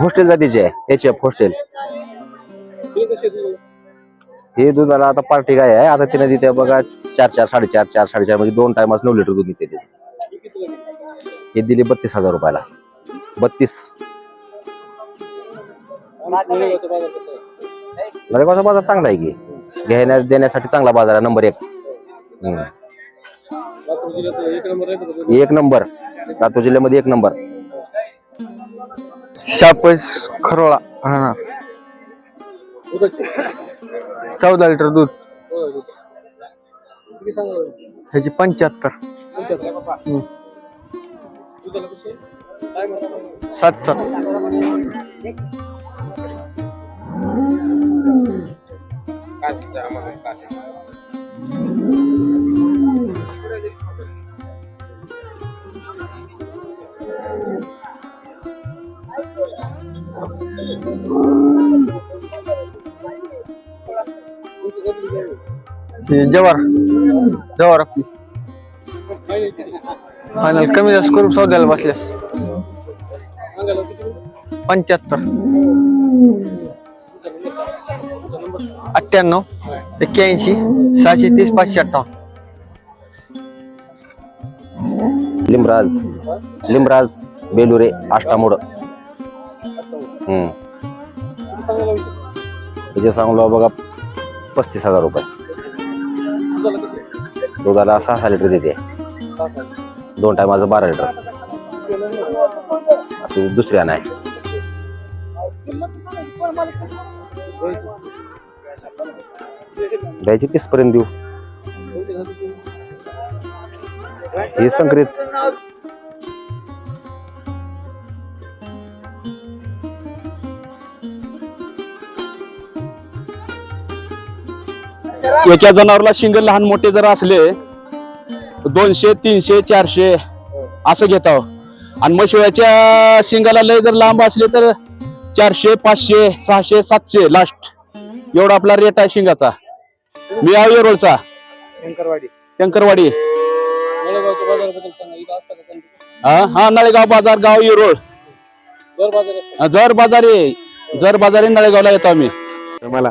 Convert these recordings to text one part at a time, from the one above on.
Hostel जातीचे आहे H F hostel हे दुधाला आता पार्टी काय आहे? आता तिने तिथे बघा चार चार साडेचार चार साडेचार म्हणजे दोन टायमास नऊ लिटर दूध निघते हे दिली बत्तीस हजार रुपयाला. बत्तीस. नरेगावचा बाजार चांगला आहे की. घेण्या देण्यासाठी चांगला बाजार आहे नंबर एक. एक नंबर लातूर जिल्ह्यामध्ये एक नंबर शापस खरोळा राहणार चौदा लिटर दूध. ह्याची पंच्याहत्तर. सात सात. हे जवार जवार आपली फायनल कमी जास्त करू सौद्याला बसल्यास. पंच्याहत्तर. अठ्ठ्याण्णव. एक्क्याऐंशी. सहाशे तीस पाचशे अठ्ठावन्न. लिमराज. लिमराज बेलुरे आष्टामोड. त्याचे सांगलो बघा पस्तीस हजार रुपये. दुधाला सहा सहा लिटर देते. दोन टायमाचं बारा लिटर. दुसऱ्या नाही द्यायची तीस पर्यंत देऊ. हे संकरित. एका जनावरला शिंग लहान मोठे जर असले दोनशे तीनशे चारशे असं घेताव आणि म्हशीच्या शिंगाला लय जर लांब असले तर चारशे पाचशे सहाशे सातशे लास्ट एवढा आपला रेट आहे शिंगाचा. मी आहे येरोळचा. शंकरवाडी. शंकरवाडी? हा हा नळेगाव बाजार गाव येरोळ. जर बाजारी जर बाजारी नळेगावला येतो आम्ही. मला.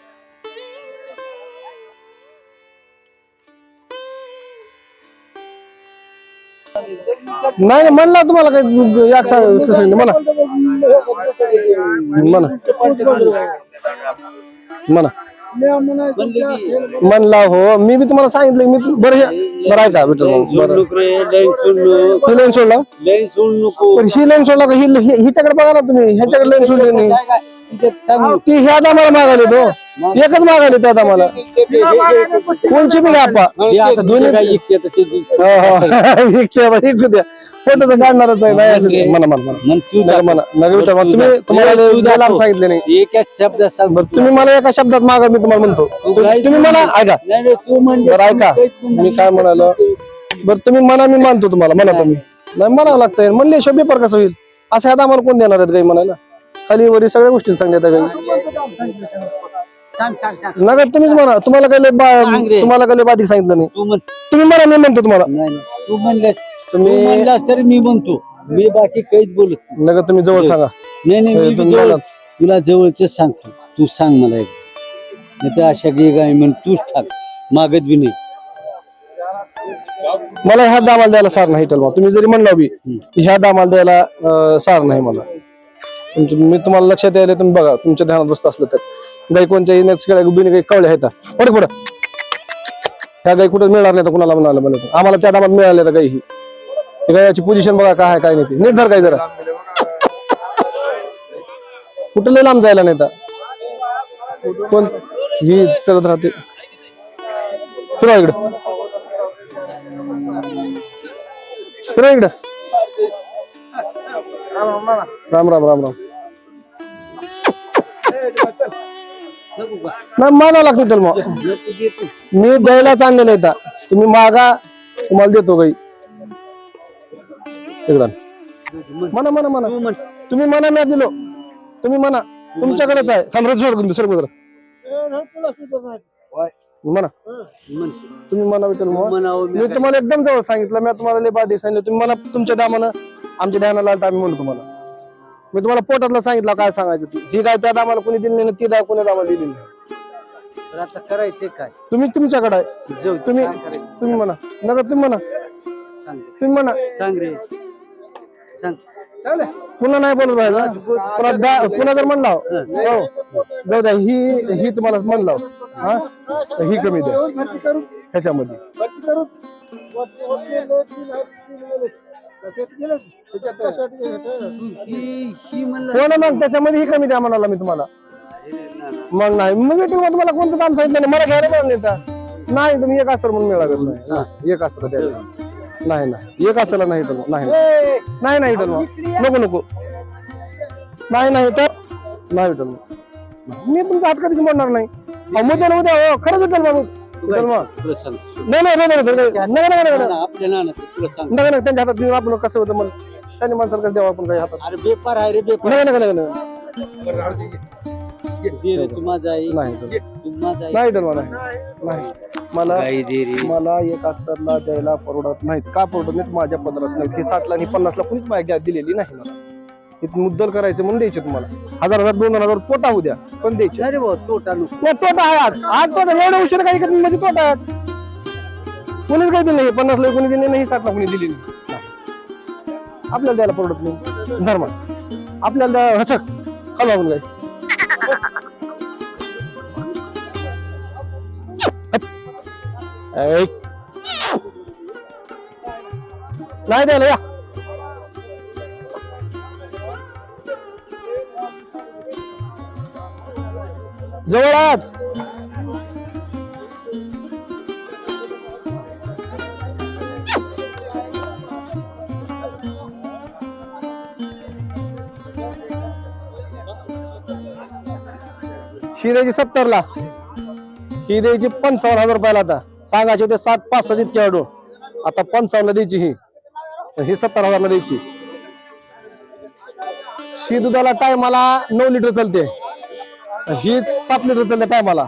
नाही, म्हणला तुम्हाला काही एक म्हणा. म्हणा. म्हणा. म्हणला हो मी बी तुम्हाला सांगितलं मी बरं हे- बरं आहे का विठ्ठल भाऊ? ही लाईन सोडला? पण ही लाईन सोडला का? ही ही- हिच्याकडे बघा ना तुम्ही ह्याच्याकडे लाईन सोडली नाही. ती ह्या दामाला मागायले तो एकच मागायले त्या दामाला कोणची बी आपा दोन्ही हो, हो. द्या. फोटो तर काढणारच आहे नाही. म्हणा म्हणा म्हणा. म्हणा. तुम्ही तुम्हाला लांब सांगितले नाही. एकाच शब्दात सांग बरं तुम्ही मला एका शब्दात मागा मी तुम्हाला म्हणतो. तुम्ही मला ऐका. नाही नाही, तू बरं ऐका. मी काय म्हणालो? बरं तुम्ही म्हणा मी मानतो तुम्हाला. म्हणा तुम्ही. नाही. म्हणावं लागतंय. म्हणले पेपर कसं होईल. असं आता आम्हाला कोण देणार आहेत काही म्हणायला? खाली वरी सगळ्या गोष्टी सांगण्यात काही सांग सांग सांग. नका तुम्हीच म्हणा. तुम्हाला काही लय बा- रे. तुम्हाला काही लय बाधिक सांगितलं नाही. तू म्हण तुम्ही म्हणा मी म्हणतो तुम्हाला. नाही नाही. तू म्हणले तू तुम्ही म्हणलास तरी मी म्हणतो. मी बाकी काहीच बोलत नाही. नका तुम्ही जवळ सांगा. नाही नाही मी तुम्ही जवळ-. तुला जवळच सांगतो. तू सांग मला एक. नाही तर अशा गे गाय म्हण तूच ठाक मागत बी नाही. मला ह्या दामाला द्यायला सार नाही टलवा तुम्ही जरी म्हणला बी ह्या दामाला द्यायला अं, सार नाही मला. तुमचं मी तुम्हाला लक्षात यायला तुम्ही बघा तुमच्या ध्यानात बसत असलं तर. गाई कोणत्या येण्याच सगळ्या दोन्ही काही कवल्या आहेत. पुढे पुढे. ह्या गाई कुठं मिळणार नाही तर कुणाला म्हणाला मला आम्हाला त्या दामात मिळाल्या तर गाई ही. ते गायची पोझिशन बघा काय काय नाही ते. निर्धार काय जरा. कुठं लय लांब जायला नाही तर कोण? ही चलत राहते. तुला इकडं. तुला इकडं. राम राम राम राम. नाही मानावं लागतो तर मग. मी द्यायलाच आणलेलं तुम्ही मागा तुम्हाला देतो काही. इकडं म्हणा म्हणा म्हणा. तुम्ही म्हणा मी दिलो. तुम्ही म्हणा. तुमच्याकडेच आहे. थांबरत दुसरं सर म्हणा. तुम्ही म्हणा विठ्ठल मग. मी तुम्हाला एकदम जवळ सांगितलं. मी तुम्हाला लय दे सांगितलं. तुम्ही मला तुमच्या दामानं आमच्या ध्यानाला आलं तर आम्ही म्हणू तुम्हाला. मी तुम्हाला पोटातलं सांगितलं काय सांगायचं ते. ही काय त्या दामाला कोणी दिली नाही ती दा कोणी दामाला दिली नाही. तर आता करायचंय काय? तुम्ही तुमच्याकडे आहे. जाऊ दे, तुम्ही काय करायचं? तुम्ही म्हणा. नका तुम्ही म्हणा. सांग. तुम्ही म्हणा. सांग रे. सांग. पुन्हा नाही बोलत पाहिजे. पुन्हा दा- पुन्हा जर म्हणला हो. जाऊ द्या ही ही तुम्हाला म्हणला हा. तर ही कमी द्या. ह्याच्यामध्ये. ही ना मग त्याच्यामध्ये ही कमी द्या म्हणाला मी तुम्हाला. मग नाही मग मी तुम्हाला तुम्हाला कोणतं काम सांगितलं नाही. मला घ्यायला मिळालं नाही? नाही तुम्ही एक असर म्हणून मिळालं नाही हा, एक असर द्या. नाही नाही. एक असला नाही तर नाही नाही. नाही तर नको नको. नाही नाही तर नाही तर मी तुमचा हात कधीच मोडणार नाही. मुद्दा ना उद्या हो खरंच उठल बाबू त्यांच्या हातात देऊन आपण कसं होतं मग त्यांनी माणसाला कसं आपण काही हातात. बेपार आहे रे बेपार. नाही मला एक असरला द्यायला परवडत नाहीत. का परवडत नाहीत? माझ्या पदरात नाही साठला आणि पन्नासला कुणीच माझ्या दिलेली नाही मला. इथं मुद्दल करायचं म्हणून द्यायचे तुम्हाला. हजार हजार दोन हजार पोटा होऊ द्या पण द्यायचे. नाही रे भाऊ तोटा नको. नाही तोटा आहे आज. आज तोटा एवढा उशीर काही करत म्हणजे तोटा आहे कोणीच काही दिलं नाही. पन्नासला कोणी दिली नाही साठला कोणी दिली नाही. आपल्याला द्यायला परवडत नाही. धर्म. आपल्याला द्या हसक हलवा आपण काय ऐक. नाही द्यायला या. जवळ आज ही द्यायची सत्तरला. ही द्यायची पंचावन्न हजार रुपयाला आता. सांगायचे होते सात पाच सहा इतके ऑर्डर आता पंचावन्न द्यायची ही. ही सत्तर हजारला द्यायची. शी दुधाला टायमाला नऊ लिटर चालते. ही सात लिटर त्याला टायमाला.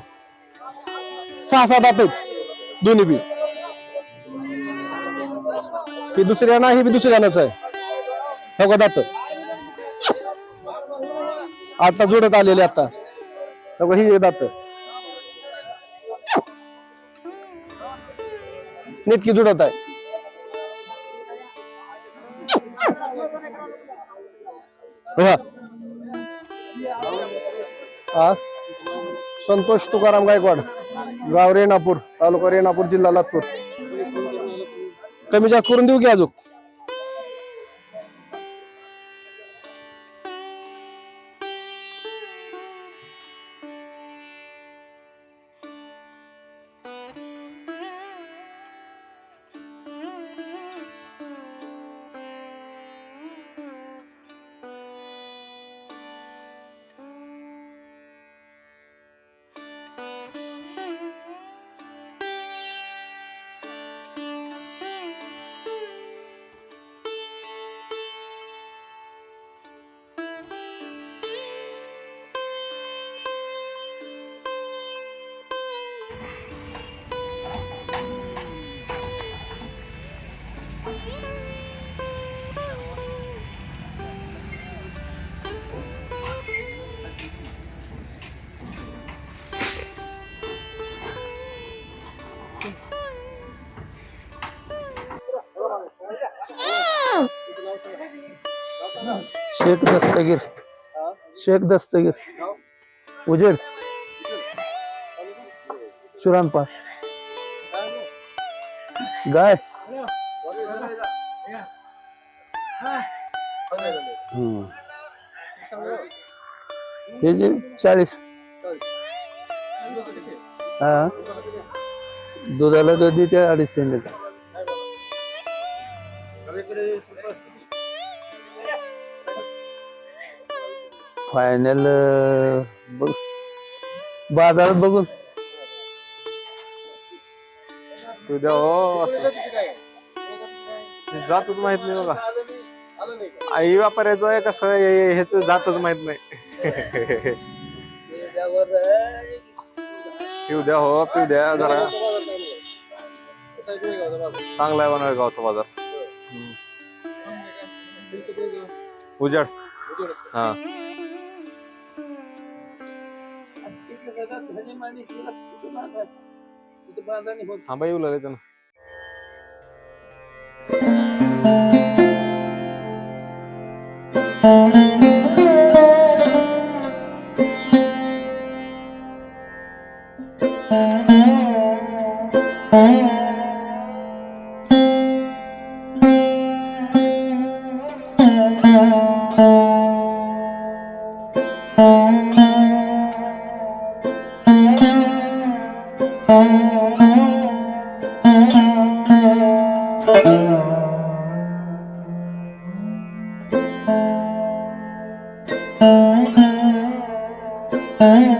सहा सात दात दोन्ही बी. ही दुसऱ्या ना ही बी दुसऱ्यानंच आहे. हो का दात. आता जोडत आलेले आता. हो का, ही दात. नेटकी जुडत आहे. बघा. हा संतोष तुकाराम गायकवाड गाव रेणापूर तालुका रेणापूर जिल्हा लातूर. कमी जास्त करून देऊ की अजून? शेख दस्तगीर. शेख दस्तगीर. उजेड. सुरानपा गाय. हे जे चाळीस. हा. दुधाला दूध देते अडीच तीन लिटर फायनल बघ. बाजारात बघून. उद्या हो जातच माहीत नाही बघा. आई व्यापाऱ्याचं आहे कसं आहे, ह्याच जातच माहीत नाही. पिऊ द्या हो पिऊ द्या जरा. चांगला आहे बनवाय गावचा बाजार. हम्म. उजाड. हा. थांबा येऊ लागले त्यांना Ah,